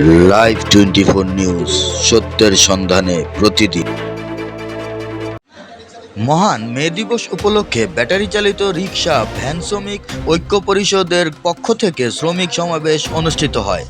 Live twenty four news সত্যের সন্ধানে প্রতিদিন। মহান মে দিবস উপলক্ষে ব্যাটারি চালিত রিক্সা ভ্যান শ্রমিক ঐক্য পরিষদের পক্ষ থেকে শ্রমিক সমাবেশ অনুষ্ঠিত হয়।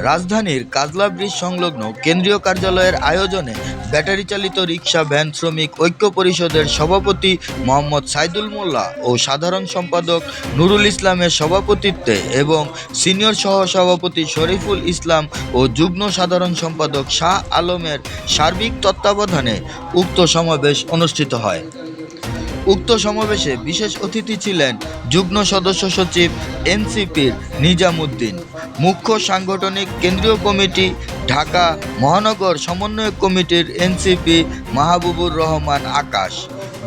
রাজধানীর কাজলা ব্রিজ সংলগ্ন কেন্দ্রীয় কার্যালয়ের আয়োজনে ব্যাটারি চালিত রিক্সা ভ্যান শ্রমিক ঐক্য পরিষদের সভাপতি মোহাম্মদ সাইদুল মোল্লা ও সাধারণ সম্পাদক নুরুল ইসলামের সভাপতিত্বে এবং সিনিয়র সহ সভাপতি শরীফুল ইসলাম ও যুগ্ম সাধারণ সম্পাদক শাহ আলমের সার্বিক তত্ত্বাবধানে উক্ত সমাবেশ অনুষ্ঠিত হয়। উক্ত সমাবেশে বিশেষ অতিথি ছিলেন যুগ্ম সদস্য সচিব এনসিপির নিজামুদ্দিন, মুখ্য সাংগঠনিক কেন্দ্রীয় কমিটি, ঢাকা মহানগর সমন্বয়ক কমিটির এনসিপি মাহবুবুর রহমান আকাশ,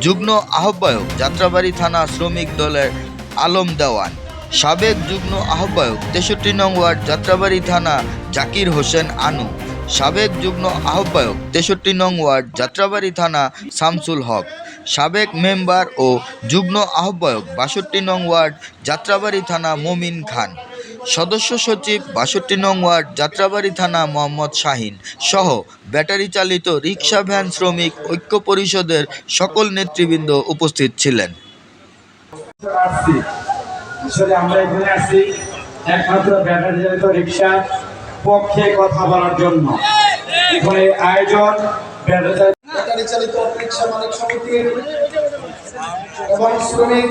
যুগ্ম আহ্বায়ক যাত্রাবাড়ি থানা শ্রমিক দলের আলম দেওয়ান, সাবেক যুগ্ম আহ্বায়ক তেষট্টি নং ওয়ার্ড যাত্রাবাড়ি থানা জাকির হোসেন আনু, সাবেক যুগ্ম আহ্বায়ক তেষট্টি নং ওয়ার্ড যাত্রাবাড়ি থানা শামসুল হক সাবেক মেম্বার ও যুগ্ম আহ্বায়ক বাষট্টি নং ওয়ার্ড, যাত্রাবাড়ি থানা মমিন খান। সদস্য সচিব বাষট্টি নং ওয়ার্ড, যাত্রাবাড়ি থানা মোহাম্মদ শাহিন সহ ব্যাটারি চালিত রিক্সা ভ্যান শ্রমিক ঐক্য পরিষদের সকল নেতৃবৃন্দ উপস্থিত ছিলেন। পক্ষে কথা বলার জন্য। এখানে আয়োজন ব্যাটারি চালিত রিক্সা মালিক সমিতির এবং শ্রমিক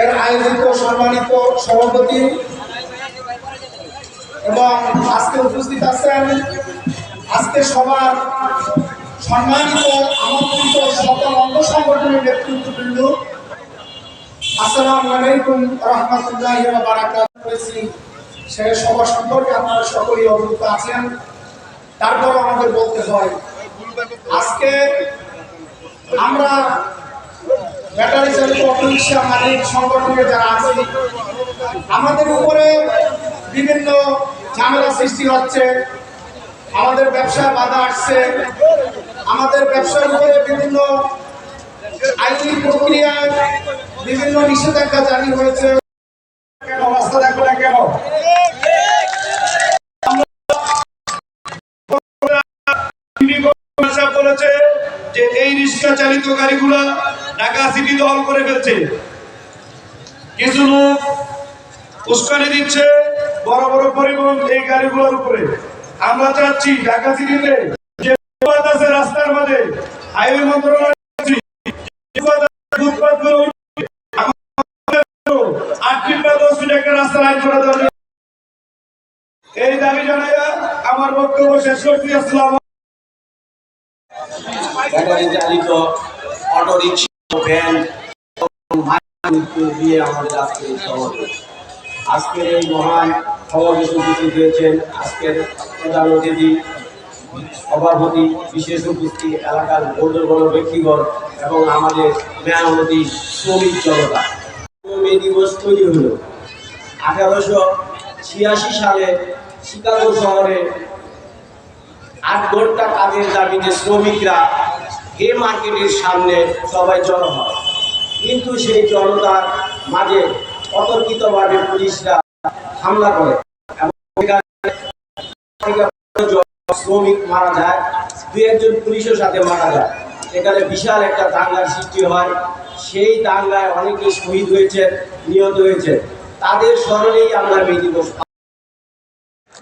এর আয়োজিত সম্মানিত সভাপতি এবং আজকে উপস্থিত আছেন আজকে সবার সম্মানিত, আমন্ত্রিত সকল অঙ্গ সংগঠনের নেতৃত্ববৃন্দ আসসালামু আলাইকুম রহমতুল্লাহ বারাকাত সে সবার সম্পর্কে আপনারা সকলেই অবগত আছেন। তারপর আমাদের বলতে হয়, আজকে আমরা ব্যাটারি চালিত অটোরিক্সা মালিক সংগঠনে যারা আছি, আমাদের উপরে বিভিন্ন ঝামেলা সৃষ্টি হচ্ছে, আমাদের ব্যবসায় বাধা আসছে, আমাদের ব্যবসার উপরে বিভিন্ন আইনি প্রক্রিয়ায় বিভিন্ন নিষেধাজ্ঞা জারি হয়েছে। যে এই রিক্সা চালিত গাড়িগুলো ঢাকা সিটি করে ফেলছে। কিছু লোক উস্কানি দিচ্ছে বড় বড় পরিবহন এই গাড়িগুলোর উপরে। আমরা চাচ্ছি ঢাকা সিটিতে যে ফুটপাত আছে রাস্তার হাইওয়ে মন্ত্রণালয়। এই দাবি জানাই আমার বক্তব্য শেষ করছি। আসসালাম ব্যাটারি চালিত অটো রিক্সা ভ্যান দিয়ে আমাদের আজকে এই সমাবেশ আজকের এই মহান সমাবেশে উপস্থিত হয়েছেন আজকের প্রধান অতিথি সভাপতি বিশেষ উপস্থিত এলাকার গণ্যগণ্য ব্যক্তিগণ এবং আমাদের মেয়নতি শ্রমিক জনতা। মে দিবস তৈরি হলো আঠারোশো ছিয়াশি সালে শিকাগো শহরে আট ঘণ্টা কাজের দাবিতে শ্রমিকরা হে মার্কেটের সামনে সবাই জড়ো হয়। কিন্তু সেই জনতার মাঝে অতর্কিতভাবে পুলিশরা হামলা করে শ্রমিক মারা যায়, দু একজন পুলিশের সাথে মারা যায়। এখানে বিশাল একটা দাঙ্গার সৃষ্টি হয়। সেই দাঙ্গায় অনেকে শহীদ হয়েছে নিহত হয়েছে তাদের স্মরণেই আমরা মে দিবস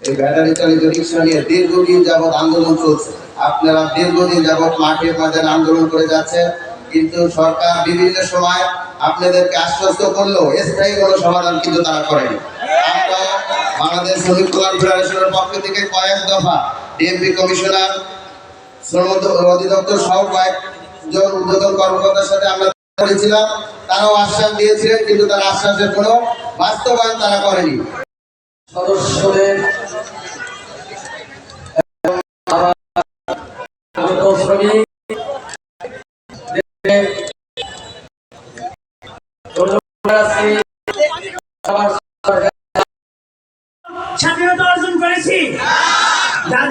এই ব্যাটারি চালিত রিক্সা নিয়ে দীর্ঘদিন যাবৎ আন্দোলন চলছে। আপনারা দীর্ঘদিন যাবৎ মাঠে ময়দানে আন্দোলন করে যাচ্ছেন, কিন্তু সরকার বিভিন্ন সময় আপনাদেরকে আশ্বস্ত করলেও স্থায়ী কোনো সমাধান কিন্তু তারা করেনি। আমরা বাংলাদেশ শ্রমিক কল্যাণ ফেডারেশনের পক্ষ থেকে কয়েক দফা ডিএমপি কমিশনার, শ্রম অধিদপ্তর সহ কয়েকজন উদ্যোতন কর্মকর্তার সাথে আমরা করেছিলাম তারাও আশ্বাস দিয়েছিলেন, কিন্তু তার আশ্বাসের কোনো বাস্তবায়ন তারা করেনি। সদস্যদের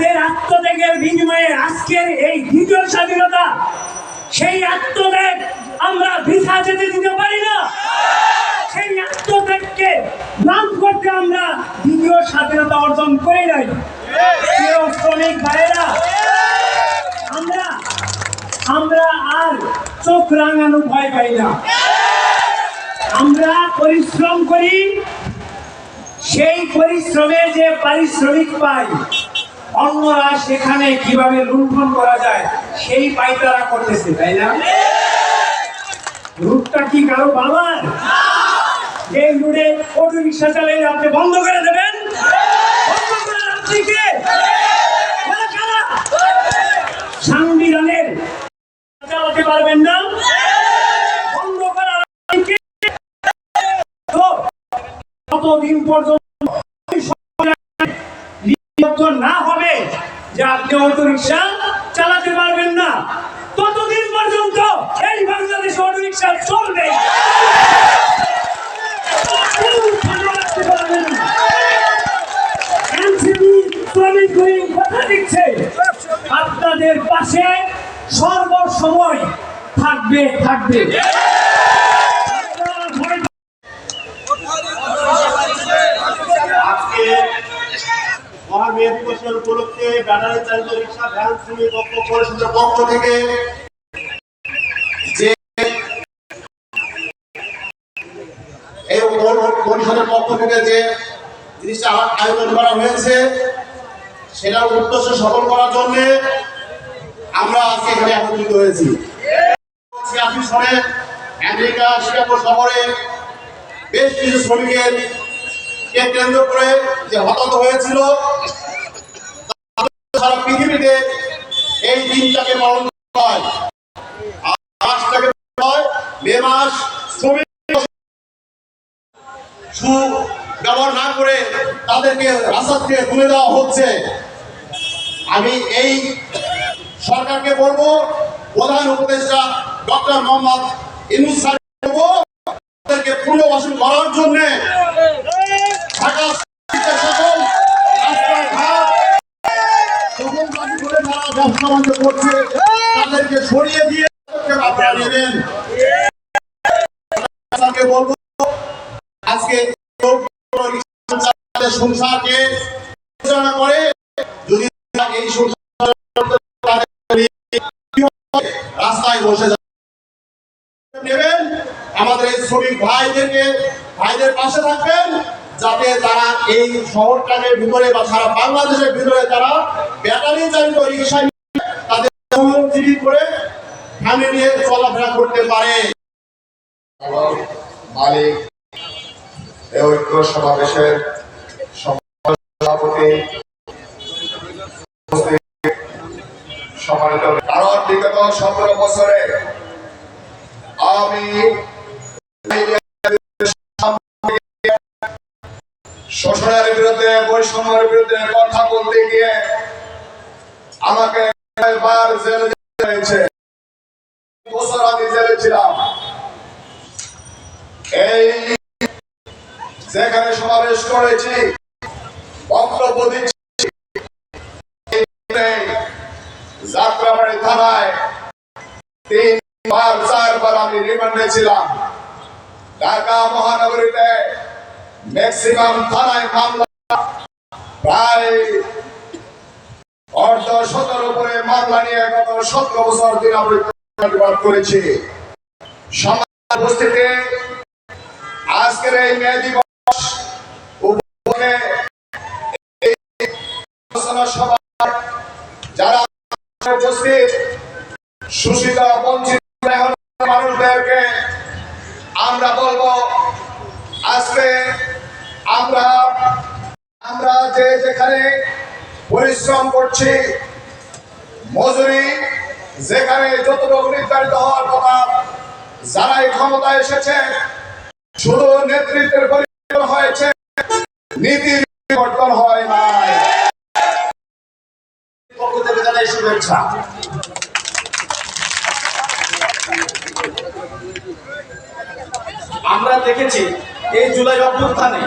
তাদের আত্মত্যাগের বিনিময়ে আজকের এই দ্বিতীয় স্বাধীনতা, সেই আত্মত্যাগ আমরা ভিসা যেতে দিতে পারি না। সেই আত্মত্যাগকে নাম করতে আমরা দ্বিতীয় স্বাধীনতা অর্জন করি নাই। শ্রমিক ভাইয়েরা, আমরা আমরা আর চোখ রাঙানো ভয় পাই না। আমরা পরিশ্রম করি, সেই পরিশ্রমে যে পারিশ্রমিক পাই। অন্যরা সেখানে কীভাবে লুণ্ঠন করা যায়, সেই পাইতারা করতেছে, তাই না? রুটটা কি কারও বাবার? এই রুটে অটো রিক্সা চালিয়ে আপনি বন্ধ করে দেবেন? সাংবিধানের চালাতে পারবেন না? কতদিন পর্যন্ত না যে আপনি অটো রিক্সা চালাতে পারবেন না। ততদিন পর্যন্ত এই বাংলাদেশ অটো রিক্সা চলবে আপনাদের পাশে সর্বসময় থাকবে থাকবে। জিনিসটা আয়োজন করা হয়েছে, সেটার উদ্দেশ্য সফল করার জন্য আমরা আজকে এখানে একত্রিত হয়েছি। ছিয়াশি সনে আমেরিকা শিকাগো শহরে বেশ কিছু শ্রমিকের কে কেন্দ্র করে যে হতাহত হয়েছিল সারা পৃথিবীতে এই দিনটাকে না করে তাদেরকে রাস্তা থেকে তুলে দেওয়া হচ্ছে। আমি এই সরকারকে বলব, প্রধান উপদেষ্টা ডক্টর মোহাম্মদ ইনুস স্যার বলব, তাদেরকে পুনর্বাসন করার জন্যে রাস্তায় বসে নেবেন। আমাদের এই শ্রমিক ভাইদেরকে ভাইদের পাশে থাকবেন। যাতে তারা এই শহরটাকে ভিতরে বা সারা বাংলাদেশের ভিতরে তারা ব্যাটারি চালিত রিক্সা তাদের কর্মজীবী করে ফ্যামিলি চলাফেরা করতে পারে। ঐক্য সমাবেশের সভাপতি কারণ বিগত সতেরো বছরে আমি বিরুদ্ধে, বৈষম্যের বিরুদ্ধে কথা বলতে গিয়ে আমাকে বার জেলে হয়েছে বছর আমি জেলে ছিলাম। এই যেখানে সমাবেশ করেছি, বক্তব্য দিচ্ছি, যাত্রাবাড়ি থানায় তিনবার, চারবার আমি রিমান্ডে ছিলাম। ঢাকা মহানগরীতে ম্যাক্সিমাম থানায় মামলা আজকের দিবস যারা উপস্থিত শোষিত বঞ্চিত মেহনত মানুষদেরকে আমরা বলব আজকে আমরা আমরা যে যেখানে পরিশ্রম করছি, মজুরি, যেখানে যতটুকু নির্ধারিত হওয়ার কথা যারাই ক্ষমতা এসেছে, শুধু নেতৃত্বের পরিবর্তন হয়েছে নীতির পরিবর্তন হয় নাই। আমরা দেখেছি এই জুলাই অভ্যুত্থানে